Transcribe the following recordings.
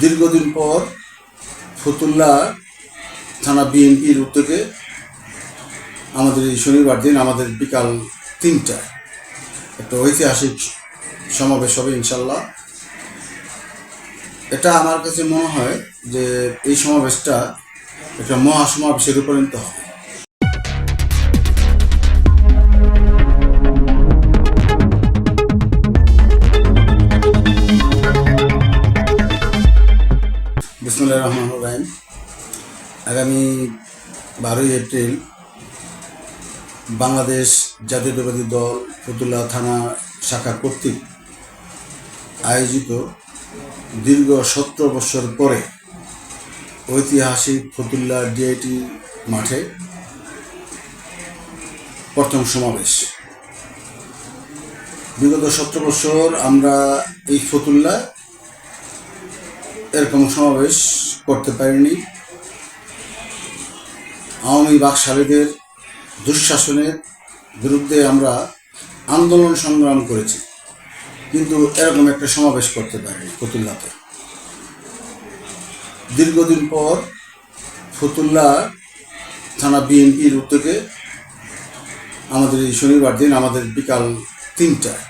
দীর্ঘদিন পর ফতুল্লা থানা বিএনপির উদ্যোগে আমাদের এই শনিবার দিন, আমাদের বিকাল তিনটায় একটা ঐতিহাসিক সমাবেশ হবে ইনশাল্লাহ। এটা আমার কাছে মনে হয় যে এই সমাবেশটা একটা মহাসমাবেশে রূপান্তরিত হবে। আগামী বারোই এপ্রিল বাংলাদেশ জাতীয়তাবাদী দল ফতুল্লা থানা শাখা কর্তৃক আয়োজিত দীর্ঘ সতেরো বছর পরে ঐতিহাসিক ফতুল্লা ডিআইটি মাঠে প্রথম সমাবেশ। বিগত সতেরো বছর আমরা এই ফতুল্লা এরকম সমাবেশ করতে পারিনি। আওয়ামী বাকশালীদের দুঃশাসনের বিরুদ্ধে আমরা আন্দোলন সংগ্রাম করেছি। কিন্তু এরকম একটা সমাবেশ করতে পারিনি ফতুল্লাতে। দীর্ঘদিন পর ফতুল্লা থানা বিএনপির উদ্যোগে আমাদের এই শনিবার দিন আমাদের বিকাল তিনটায়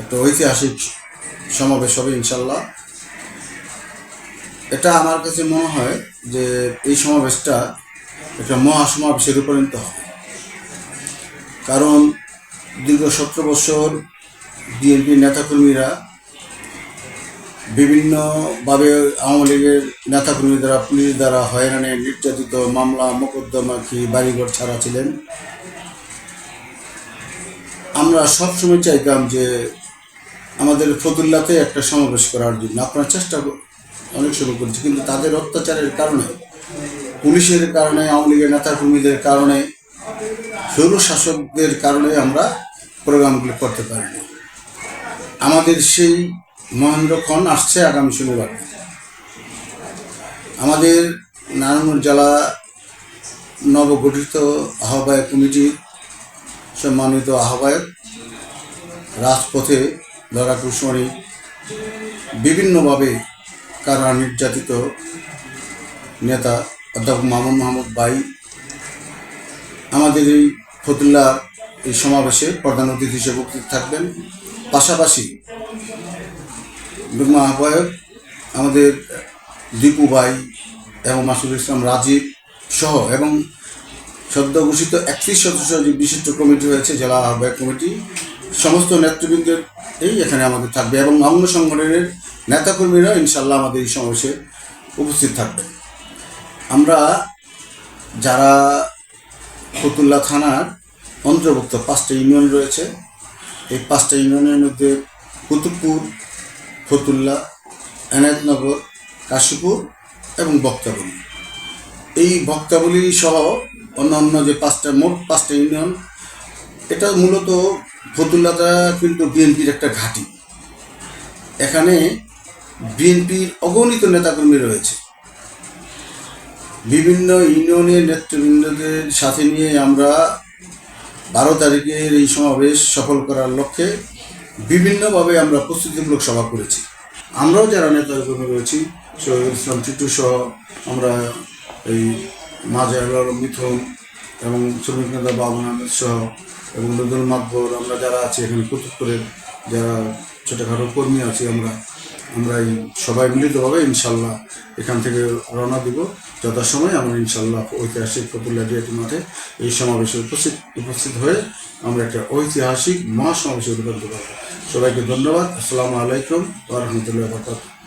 একটা ঐতিহাসিক সমাবেশ হবে ইনশাল্লাহ। এটা আমার কাছে মনে হয় যে এই সমাবেশটা একটা মহাসমাবেশে রূপান্তরিত হবে। কারণ দীর্ঘ সতেরো বছর বিএনপির নেতাকর্মীরা বিভিন্নভাবে আওয়ামী লীগের নেতাকর্মী দ্বারা, পুলিশ দ্বারা হয়রানি, নির্যাতিত, মামলা, মোকদ্দমা কি বাড়িঘর ছাড়া ছিলেন আমরা সবসময় চাইতাম যে আমাদের ফতুল্লাতে একটা সমাবেশ করার জন্য। আপনার চেষ্টা অনেক সময় করেছি কিন্তু তাদের অত্যাচারের কারণে পুলিশের কারণে, আওয়ামী লীগের নেতাকর্মীদের কারণে সৌর শাসকদের কারণে আমরা প্রোগ্রামগুলো করতে পারিনি। আমাদের সেই মহেন্দ্রক্ষণ আসছে আগামী শনিবার। আমাদের নারায়ণগঞ্জ জেলা নবগঠিত আহ্বায়ক কমিটির সম্মানিত আহ্বায়ক, রাজপথে লড়াকুশমণি বিভিন্নভাবে কারা নির্যাতিত নেতা অধ্যাপক মামুন মাহমুদ বাই আমাদের এই ফতুল্লা এই সমাবেশে প্রধান অতিথি হিসেবে উপস্থিত থাকবেন। পাশাপাশি যুগ্ম আহ্বায়ক আমাদের দীপু ভাই এবং মাসুদুল ইসলাম রাজীব সহ এবং সদ্য ঘোষিত একত্রিশ সদস্য যে বিশিষ্ট কমিটি হয়েছে, জেলা আহ্বায়ক কমিটি, সমস্ত নেতৃবৃন্দের এই এখানে আমাদের থাকবে এবং অঙ্গ সংগঠনের নেতাকর্মীরা ইনশাল্লাহ আমাদের এই সমাবেশে উপস্থিত থাকবে আমরা যারা ফতুল্লা থানার অন্তর্ভুক্ত পাঁচটা ইউনিয়ন রয়েছে, এই পাঁচটা ইউনিয়নের মধ্যে কুতুবপুর, ফতুল্লা, এনায়তনগর, কাশীপুর এবং বক্তাবলী। এই বক্তাবলী সহ অন্যান্য যে পাঁচটা, মোট পাঁচটা ইউনিয়ন, এটা মূলত ফতুল্লাটা কিন্তু বিএনপির একটা ঘাঁটি। এখানে বিএনপির অগণিত নেতাকর্মী রয়েছে। বিভিন্ন ইউনিয়নের নেতৃবৃন্দদের সাথে নিয়ে আমরা বারো তারিখের এই সমাবেশ সফল করার লক্ষ্যে বিভিন্নভাবে আমরা প্রস্তুতিমূলক সভা করেছি। আমরাও যারা নেতাকর্মী রয়েছি শহীদ ইসলাম টিটু সহ আমরা এই মাজার মিথুন এবং শ্রমিক নেতা বাবন আহমেদ সহ এবং নজরুল মাকবর আমরা যারা আছি এখানে কুতুবপুরের যারা ছোটোখাটো কর্মী আছি আমরা আমরা এই সবাই মিলিতভাবে ইনশাল্লাহ এখান থেকে রওনা দিব। যথাসময়ে আমরা ইনশাল্লাহ ঐতিহাসিক ফতুল্লা ডিএটি মাঠে এই সমাবেশে উপস্থিত উপস্থিত হয়ে আমরা একটা ঐতিহাসিক মহাসমাবেশে উদ্বুদ্ধ করব। সবাইকে ধন্যবাদ। আসসালামু আলাইকুম ওয়া রাহমাতুল্লাহি ওয়া বারাকাতুহু।